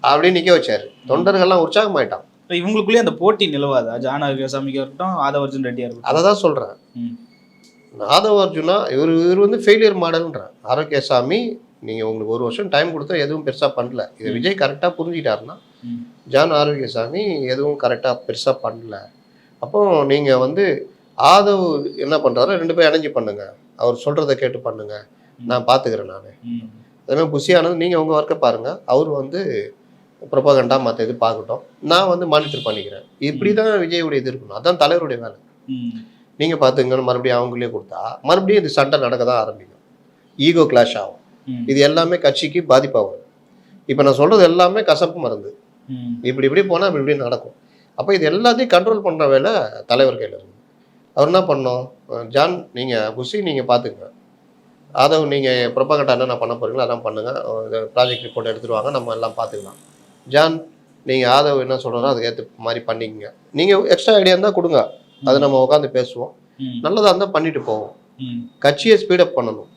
அப்படி நிக்க வச்சாரு. தொண்டர்கள்லாம் உற்சாகமாயிட்டான் இப்ப இவங்களுக்குள்ளே அந்த போட்டி நிலவாதா. ஜான் ஆரோக்கியசாமிக்கு இருக்கட்டும் ஆதவர்ஜுன் ரெட்டியா இருக்கட்டும். அதை தான். நாதவ அர்ஜுனா இவர் இவர் வந்து ஃபெயிலியர் மாடல்ன்றார் ஆரோக்கியசாமி நீங்கள் உங்களுக்கு ஒரு வருஷம் டைம் கொடுத்தா எதுவும் பெருசாக பண்ணல. இது. விஜய் கரெக்டாக புரிஞ்சிட்டாருன்னா ம். ஜான் ஆரோக்கியசாமி எதுவும் கரெக்டாக பெருசாக பண்ணல. அப்போ நீங்கள் வந்து ஆதவ் என்ன பண்ணுறாரோ ரெண்டு பேரும் இணைஞ்சு பண்ணுங்க. அவர் சொல்கிறத கேட்டு பண்ணுங்க. நான் பார்த்துக்கிறேன் நான். அதேமாதிரி புஷியானது நீங்கள் உங்கள் ஒர்க்கை பாருங்கள் அவர் வந்து ப்ரொபகண்டா மற்ற இது பார்க்கட்டும் நான் வந்து மானிட்டர் பண்ணிக்கிறேன். இப்படி தான் விஜயுடைய இது இருக்கணும். அதான் தலைவருடைய வேலை. நீங்கள் பார்த்துங்கன்னு மறுபடியும் அவங்களே கொடுத்தா மறுபடியும் இது சண்டை நடக்க தான் ஆரம்பிக்கும். ஈகோ கிளாஷ் ஆகும். இது எல்லாமே கட்சிக்கு பாதிப்பாகும். இப்போ நான் சொல்கிறது எல்லாமே கசப்பு மருந்து. இப்படி இப்படி போனால் இப்படி இப்படி நடக்கும். அப்போ இது எல்லாத்தையும் கண்ட்ரோல் பண்ணுற வேலை தலைவர் கையில் இருக்கு அவர் என்ன பண்ணோம் ஜான் நீங்கள் புஷி நீங்கள் பார்த்துங்க ஆதவ் நீங்கள் ப்ரொபகண்டா என்ன பண்ண போகிறீங்களோ அதெல்லாம் பண்ணுங்கள் ப்ராஜெக்ட் ரிப்போர்ட் எடுத்துட்டு வாங்க நம்ம எல்லாம் பார்த்துக்கலாம் ஜான் நீங்கள் ஆதவ் என்ன சொல்கிறாரோ அதுக்கு ஏற்ற மாதிரி பண்ணிக்கங்க. நீங்கள் எக்ஸ்ட்ரா ஐடியா இருந்தால் கொடுங்க. அதை நம்ம உட்காந்து பேசுவோம். நல்லதாக இருந்தால் பண்ணிட்டு போவோம். கட்சியை ஸ்பீடப் பண்ணணும்.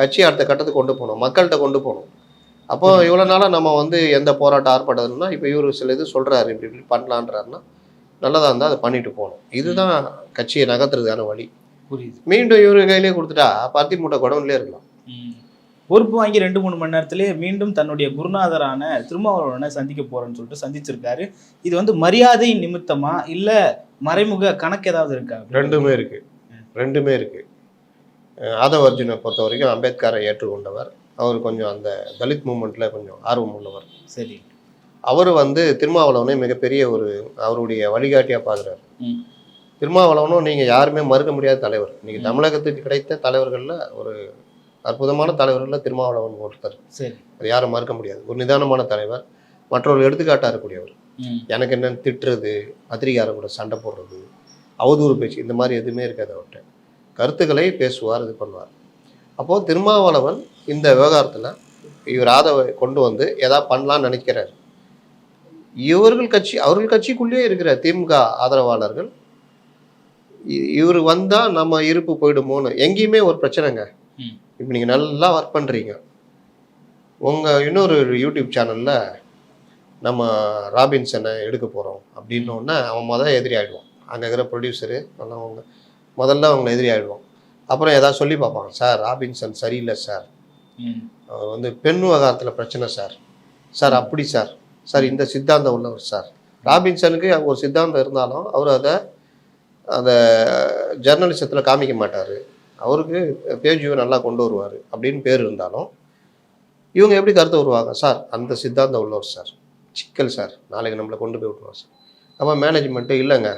கட்சியை அடுத்த கட்டத்துக்கு கொண்டு போகணும் மக்கள்கிட்ட கொண்டு போகணும். அப்போ இவ்வளோ நாளாக நம்ம வந்து எந்த போராட்டம் ஆர்ப்பாட்டதுன்னா இப்போ இவர் சில இது சொல்கிறாரு இப்படி இப்படி பண்ணலான்றாருன்னா நல்லதாக இருந்தால் அதை பண்ணிட்டு போகணும். இதுதான் கட்சியை நகர்த்துறதுக்கான வழி. புரியுது. மீண்டும் இவர் கையிலே கொடுத்துட்டா பருத்தி மூட்டை குடவுன்லேயே இருக்கலாம். பொறுப்பு வாங்கி ரெண்டு மூணு மணி நேரத்திலேயே மீண்டும் தன்னுடைய குருநாதரான திருமாவளவனை சந்திக்க போறேன்னு சொல்லிட்டு சந்திச்சிருக்காரு. இது வந்து மரியாதை நிமித்தமா இல்ல மறைமுக கணக்கு ஏதாவது இருக்கா? ரெண்டுமே இருக்குது ரெண்டுமே இருக்குது ஆதவ அர்ஜுனை பொறுத்த வரைக்கும் அம்பேத்கரை ஏற்றுக்கொண்டவர். அவர் கொஞ்சம் அந்த தலித் மூமெண்ட்டில் கொஞ்சம் ஆர்வம் உள்ளவர். சரி. அவர் வந்து திருமாவளவனை மிகப்பெரிய ஒரு அவருடைய வழிகாட்டியாக பார்க்குறாரு. திருமாவளவனும் நீங்கள் யாருமே மறுக்க முடியாத தலைவர். இன்னைக்கு. தமிழகத்துக்கு கிடைத்த தலைவர்களில் ஒரு அற்புதமான தலைவர்களில் திருமாவளவன் ஒருத்தர். சரி. அது யாரும் மறுக்க முடியாது. ஒரு நிதானமான தலைவர். மற்றொரு எடுத்துக்காட்டாக இருக்கக்கூடியவர். எனக்கு என்னன்னு திட்டுறது பத்திரிகாரன் கூட சண்டை போடுறது அவதூறு பேச்சு இந்த மாதிரி எதுவுமே இருக்காது அவர்கிட்ட. கருத்துக்களை பேசுவார் இது பண்ணுவார். அப்போது திருமாவளவன் இந்த விவகாரத்தில் இவர் ஆதவை கொண்டு வந்து எதாவது பண்ணலாம்னு நினைக்கிறார். இவர்கள் கட்சி அவர்கள் கட்சிக்குள்ளேயே இருக்கிற திமுக ஆதரவாளர்கள் இவர் வந்தால் நம்ம இருப்பு போயிடுமோன்னு எங்கேயுமே ஒரு பிரச்சனைங்க. இப்போ நீங்கள் நல்லா ஒர்க் பண்ணுறீங்க உங்கள் இன்னொரு யூடியூப் சேனலில் நம்ம ராபின்சனை எடுக்க போகிறோம் அப்படின்னோடனே அவன் முதல் எதிரி ஆகிடுவான் அங்கே இருக்கிற ப்ரொடியூசரு அவங்க முதல்ல அவங்கள எதிரி அப்புறம் ஏதாவது சொல்லி பார்ப்பாங்க சார் ராபின்சன் சரியில்லை சார். அவர் வந்து பெண் விவகாரத்தில் பிரச்சனை சார். சார் அப்படி சார். சார் இந்த சித்தாந்தம் உள்ளவர் சார். ராபின்சனுக்கு ஒரு சித்தாந்தம் இருந்தாலும் அவர் அதை அதை ஜெர்னலிசத்தில் காமிக்க மாட்டார். அவருக்கு பேஜ் நல்லா கொண்டு வருவார் அப்படின்னு பேர் இருந்தாலும் இவங்க எப்படி கருத்து வருவாங்க? சார் அந்த சித்தாந்தம் உள்ளவர் சார். சிக்கல் சார். நாளைக்கு நம்மளை கொண்டு போய் விட்டுருவோம் சார். அப்போ மேனேஜ்மெண்ட்டு இல்லைங்க.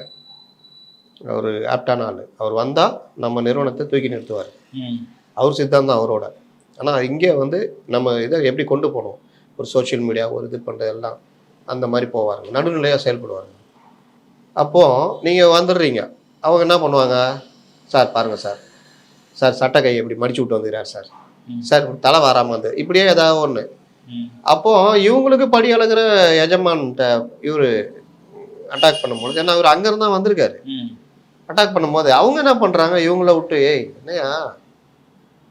அவர் ஆப்டான ஆள் அவர் வந்தால் நம்ம நிறுவனத்தை தூக்கி நிறுத்துவார். அவர் சித்தாந்தம் அவரோட. ஆனால் இங்கே வந்து நம்ம இதை எப்படி கொண்டு போகணும் ஒரு சோஷியல் மீடியா ஒரு இது பண்ணுறது எல்லாம் அந்த மாதிரி போவாருங்க. நடுநிலையாக செயல்படுவாருங்க. அப்போது நீங்கள் வந்துடுறீங்க. அவங்க என்ன பண்ணுவாங்க? சார் பாருங்கள் சார். சார் சட்டை கை எப்படி மடிச்சு விட்டு வந்துக்கிறார் சார். சார் தலை வராமல் வந்து. இப்படியே ஏதாவது ஒன்று ம். அப்போ இவங்களுக்கு படி அழகிற எஜமான்கிட்ட இவர் அட்டாக் பண்ணும்பொழுது ஏன்னா இவர் அங்கேருந்து தான் வந்திருக்காரு. அட்டாக் பண்ணும்போது அவங்க என்ன பண்ணுறாங்க இவங்கள விட்டு ஏய் என்னையா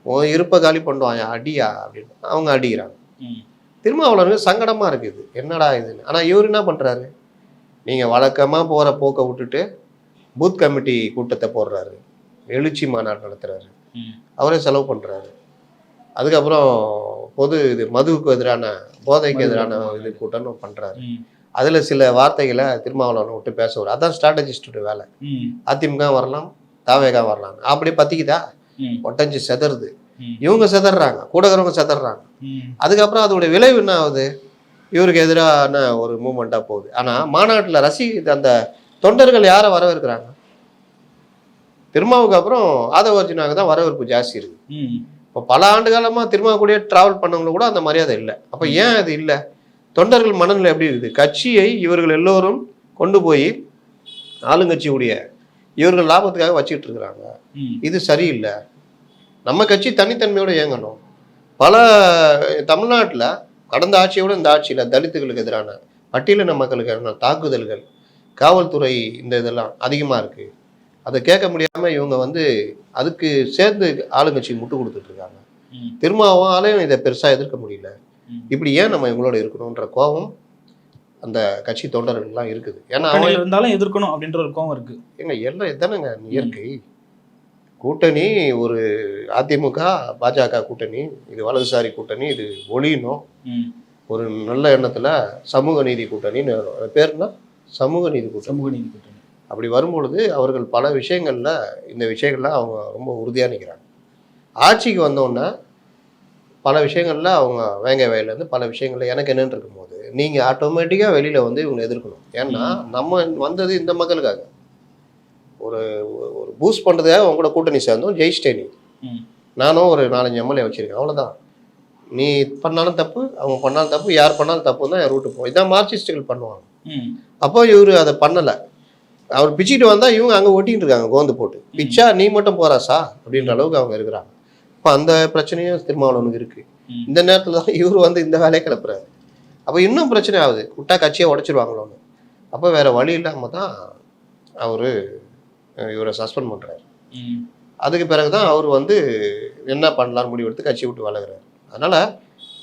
உன் இருப்பை காலி பண்ணுவாயா அடியா? அப்படின்னு அவங்க அடிக்கிறாங்க. ம். திருமாவளவனுக்கு சங்கடமாக இருக்குது. என்னடா இதுன்னு ஆனால் இவர் என்ன பண்ணுறாரு நீங்கள் வழக்கமாக போகிற போக்கை விட்டுட்டு பூத் கமிட்டி கூட்டத்தை போடுறாரு. எழுச்சி மாநாடு நடத்துகிறாரு. அவரே செலவு பண்ணுறாரு அதுக்கப்புறம் பொது இது மதுவுக்கு எதிரான போதைக்கு எதிரான இது கூட்டம்னு பண்ணுறாரு. அதில் சில வார்த்தைகளை திருமாவளவனை விட்டு பேசுவார் அதான் ஸ்ட்ராட்டஜிஸ்டோட வேலை. அதிமுக வரலாம் தாவேகா வரலாம். அப்படியே பத்திக்குதா. ஒட்டஞ்சு செதறுது. இவங்க செதறாங்க கூட இருக்கிறவங்க செதறாங்க. அதுக்கப்புறம் அதோட விளைவு என்ன ஆகுது? இவருக்கு எதிரான ஒரு மூமெண்ட்டாக போகுது. ஆனால் மாநாட்டில் ரசி அந்த தொண்டர்கள் யாரை வரவேற்கிறாங்க? திருமாவுக்கு அப்புறம் ஆதவர்ஜுனாவுக்கு தான் வரவேற்பு ஜாஸ்தி இருக்கு ம். இப்போ பல ஆண்டு காலமாக திருமா கூடயே ட்ராவல் பண்ணவங்க கூட அந்த மரியாதை இல்லை. அப்போ ஏன் அது இல்லை? தொண்டர்கள் மனநிலை எப்படி இருக்குது கட்சியை இவர்கள் எல்லோரும் கொண்டு போய் ஆளுங்கட்சியுடைய இவர்கள் லாபத்துக்காக வச்சுக்கிட்டு இருக்கிறாங்க. இது சரியில்லை நம்ம கட்சி தனித்தன்மையோடு இயங்கணும் பல தமிழ்நாட்டில் கடந்த ஆட்சியோட இந்த ஆட்சியில் தலித்துகளுக்கு எதிரான பட்டியலின மக்களுக்கு எதிரான தாக்குதல்கள் காவல்துறை இந்த இதெல்லாம் அதிகமாக இருக்குது அதை கேட்க முடியாமல் இவங்க வந்து அதுக்கு சேர்ந்து ஆளுங்கட்சி முட்டு கொடுத்துட்டு இருக்காங்க ம். திருமாவாலையும் இதை பெருசாக எதிர்க்க முடியல. இப்படி ஏன் நம்ம இவங்களோட இருக்கணுன்ற கோபம் அந்த கட்சி தொண்டர்கள்லாம் இருக்குது. ஏன்னா அவங்க இருந்தாலும் எதிர்க்கணும் அப்படின்ற ஒரு கோவம் இருக்கு. ஏங்க எல்லாம் இதானங்க இயற்கை. கூட்டணி ஒரு அதிமுக பாஜக கூட்டணி இது வலதுசாரி கூட்டணி இது ஒளியணும். ம். ஒரு நல்ல எண்ணத்துல சமூக நீதி கூட்டணின்னு பேருனா சமூக நீதி கூட்டணி. சமூக நீதி கூட்டணி. அப்படி வரும்பொழுது அவர்கள் பல விஷயங்கள்ல இந்த விஷயங்கள்ல அவங்க ரொம்ப உறுதியா நிற்கிறாங்க ஆட்சிக்கு வந்தோடனே பல விஷயங்கள்ல அவங்க வேங்க வயலேருந்து பல விஷயங்கள்ல எனக்கு என்னன்னு இருக்கும்போது நீங்க ஆட்டோமேட்டிக்கா வெளியில வந்து இவங்களை எதிர்க்கணும். ஏன்னா நம்ம வந்தது இந்த மக்களுக்காக. ஒரு ஒரு பூஸ்ட் பண்றதுக்காக அவங்க கூட கூட்டணி சேர்ந்தோம் ஜெயிச்சிட்டே நீ. நானும் ஒரு நாலஞ்சு எம்எல்ஏ வச்சிருக்கேன் அவ்வளவுதான். நீ பண்ணாலும் தப்பு அவங்க பண்ணாலும் தப்பு யார் பண்ணாலும் தப்பு தான் என் ரூட்டு போகும். இதான் மார்க்சிஸ்டுகள் பண்ணுவாங்க. அப்போ இவர் அதை பண்ணலை. அவர் பிச்சுக்கிட்டு வந்தால் இவங்க அங்கே ஒட்டிக்கிட்டு இருக்காங்க கோந்து போட்டு. பிச்சா நீ மட்டும் போறாசா அப்படின்ற அளவுக்கு அவங்க இருக்கிறாங்க. இப்போ அந்த பிரச்சனையும் திருமாவளவனுக்கு இருக்கு. இந்த நேரத்தில் தான் இவர் வந்து இந்த வேலையை கிளப்புறாரு. அப்போ இன்னும் பிரச்சனை ஆகுது. விட்டா கட்சியை உடச்சிருவாங்களோன்னு அப்போ வேற வழி இல்லாமல் தான் அவர் இவரை சஸ்பெண்ட் பண்ணுறாரு. அதுக்கு பிறகு தான் அவர் வந்து என்ன பண்ணலாம்னு முடிவெடுத்து கட்சி விட்டு வளர்கிறார் அதனால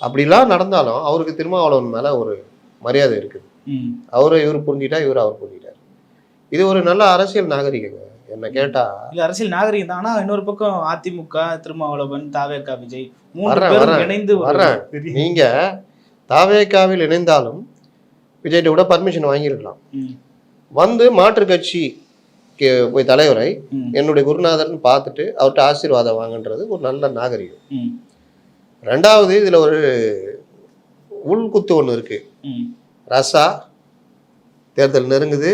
அப்படிலாம் நடந்தாலும் அவருக்கு திருமாவளவன் மேலே ஒரு மரியாதை இருக்குது. அவரை இவர் புரிஞ்சிட்டா இவர் அவர் புரிஞ்சிட்டார். இது ஒரு நல்ல அரசியல் நாகரிகங்க. என்ன கேட்டா இது அரசியல் நாகரிகம் தான் ஆனா இன்னொரு பக்கம் அதிமுக திருமாவளவன் தாவேகா விஜய் வர்றேன், பேரும் இணைந்து வர்றேன். நீங்க தாவேக்காவில் இணைந்தாலும் விஜய்கிட்ட கூட பர்மிஷன் வாங்கியிருக்கலாம். வந்து மாற்று கட்சி போய் தலைவரை. என்னுடைய குருநாதர்னு பார்த்துட்டு அவர்கிட்ட ஆசீர்வாதம் வாங்கன்றது ஒரு நல்ல நாகரிகம். ரெண்டாவது இதுல ஒரு உள்குத்து ஒன்று இருக்கு. ரசா தேர்தல் நெருங்குது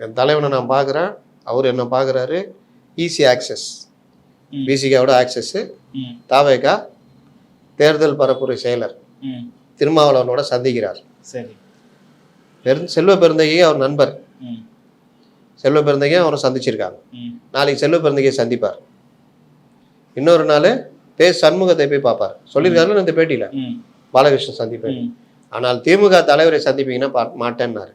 என் தலைவனை நான் பார்க்குறேன் அவர் என்ன பார்க்குறாரு ஈஸி ஆக்சஸ். பிசிகாவோட ஆக்சஸ்ஸு. தாவேகா தேர்தல் பரப்புரை செயலர். திருமாவளவனோட சந்திக்கிறார் சரி பெரு செல்வ பெருந்தகையை அவர் நண்பர். செல்வ பெருந்தகையை அவரை சந்திச்சிருக்காங்க. நாளைக்கு செல்வ பெருந்தகையை சந்திப்பார் இன்னொரு நாள் பே சண்முகத்தை போய் பார்ப்பார் சொல்லியிருக்காருல இந்த பேட்டியில். பாலகிருஷ்ணன் சந்திப்பேன். ஆனால் திமுக தலைவரை சந்திப்பீங்கன்னா மாட்டேன்னாரு.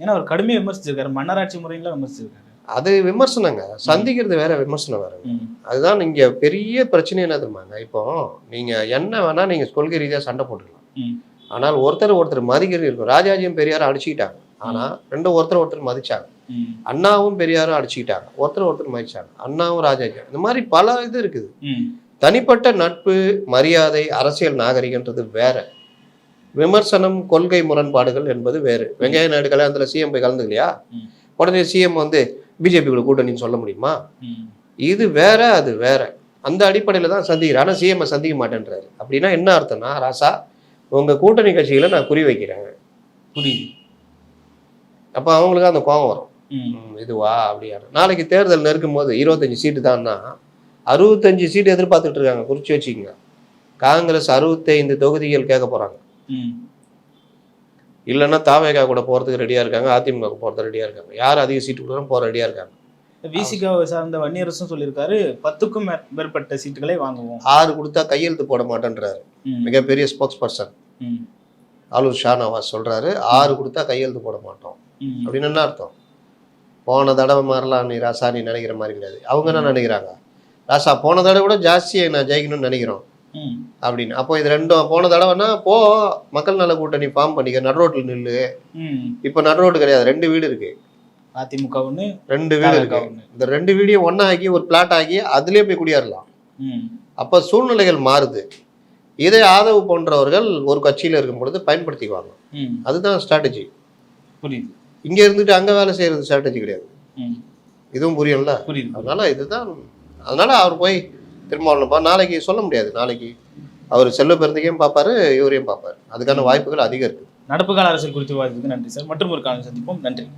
ஏன்னா அவர் கடுமையா விமர்சிச்சிருக்காரு மன்னராட்சி முறையில விமர்சிச்சிருக்காரு அது விமர்சனங்க. சந்திக்கிறது வேற விமர்சனம் வேற. அதுதான் இங்க பெரிய பிரச்சனை என்ன தெரியுமாங்க இப்போ நீங்க என்ன வேணா நீங்க கொள்கை ரீதியா சண்டை போட்டுக்கலாம். ஆனால் ஒருத்தர் ஒருத்தர் மதிக்கிறது இருக்கும். ராஜாஜியும் பெரியாரும் அடிச்சுக்கிட்டாங்க. ஆனா ரெண்டும் ஒருத்தர் ஒருத்தர் மதிச்சாங்க. அண்ணாவும் பெரியாரும் அடிச்சுக்கிட்டாங்க. ஒருத்தர் ஒருத்தர் மதிச்சாங்க. அண்ணாவும் ராஜாஜி இந்த மாதிரி பல இது இருக்குது. தனிப்பட்ட நட்பு மரியாதை அரசியல் நாகரிகன்றது வேற. விமர்சனம் கொள்கை முரண்பாடுகள் என்பது வேறு. வெங்கைய நாயுடு கல்யாணத்துல சிஎம் போய் கலந்துக்கலையா. உடனே சிஎம் வந்து பிஜேபி கூட கூட்டணின்னு சொல்ல முடியுமா. இது வேற அது வேற. அந்த அடிப்படையில் தான் சந்திக்கிறேன் ஆனால் சிஎம்ஐ சந்திக்க மாட்டேன்றாரு. அப்படின்னா என்ன அர்த்தம்னா ராசா உங்க கூட்டணி கட்சிகளை நான் குறி வைக்கிறேன் புரியுது. அப்போ அவங்களுக்கு அந்த கோபம் வரும். இதுவா? அப்படியா நாளைக்கு தேர்தல் நெருக்கும் போது இருபத்தஞ்சு சீட்டு தான்னா அறுபத்தஞ்சு சீட்டு எதிர்பார்த்துட்டு இருக்காங்க. குறிச்சு வச்சுக்கோங்க. காங்கிரஸ் அறுபத்தைந்து தொகுதிகள் கேட்க போறாங்க. இல்லைன்னா தாவேகா கூட போறதுக்கு ரெடியா இருக்காங்க அதிமுக போறதுக்கு ரெடியா இருக்காங்க. யார் அதிக சீட்டு கொடுக்குறோம் போற ரெடியா இருக்காங்க. விசிகாவை சார்ந்த வன்னியரசும் சொல்லியிருக்காரு பத்துக்கும் மேற்- மேற்பட்ட சீட்டுகளை வாங்குவோம். ஆறு கொடுத்தா கையெழுத்து போட மாட்டேன்றாரு. மிகப்பெரிய ஸ்போக்ஸ் பர்சன். ஆலூர் ஷா நவாஸ் சொல்றாரு ஆறு கொடுத்தா கையெழுத்து போட மாட்டோம். அப்படின்னு என்ன அர்த்தம்? போன தடவை மாதிரிலாம் நீ ராசா நீ நினைக்கிற மாதிரி கிடையாது. அவங்க என்ன நினைக்கிறாங்க? ராசா போன தடவை விட ஜாஸ்தியை நான் ஜெயிக்கணும்னு நினைக்கிறோம். அப்படின்னு. அப்போ இது ரெண்டும் போன தடவைனா போ மக்கள் நல கூட்டணி ஃபார்ம் பண்ணிக்க நடுரோட்டில் நில்லு. இப்போ நடுரோடு கிடையாது ரெண்டு வீடு இருக்கு. அதிமுக ஒண்ணு ரெண்டு வீடு இருக்கு. இந்த ரெண்டு வீடையும் ஒண்ணா ஆக்கி ஒரு பிளாட் ஆக்கி அதுலயே போய் குடியேறலாம். அப்போ சூழ்நிலைகள் மாறுது. இதை ஆதரவு போன்றவர்கள் ஒரு கட்சியில் இருக்கும் பொழுது பயன்படுத்திக்குவாங்க. அதுதான் ஸ்ட்ராட்டஜி புரியுது. இங்க இருந்துட்டு அங்க வேலை செய்யறது ஸ்ட்ராட்டஜி கிடையாது. இதுவும் புரியும்ல? புரியுது. அதனால இதுதான் அதனால அவர் போய் திருமாவளவன் பா நாளைக்கு சொல்ல முடியாது. நாளைக்கு அவர் செல்வ பெருந்தகையும் பார்ப்பாரு இவரையும் பார்ப்பாரு. அதுக்கான வாய்ப்புகள் அதிகம் இருக்கு. நடப்பு கால அரசியல் குறித்து விவாதித்ததுக்கு நன்றி சார். மற்றும் ஒரு காலம் சந்திப்போம். நன்றி.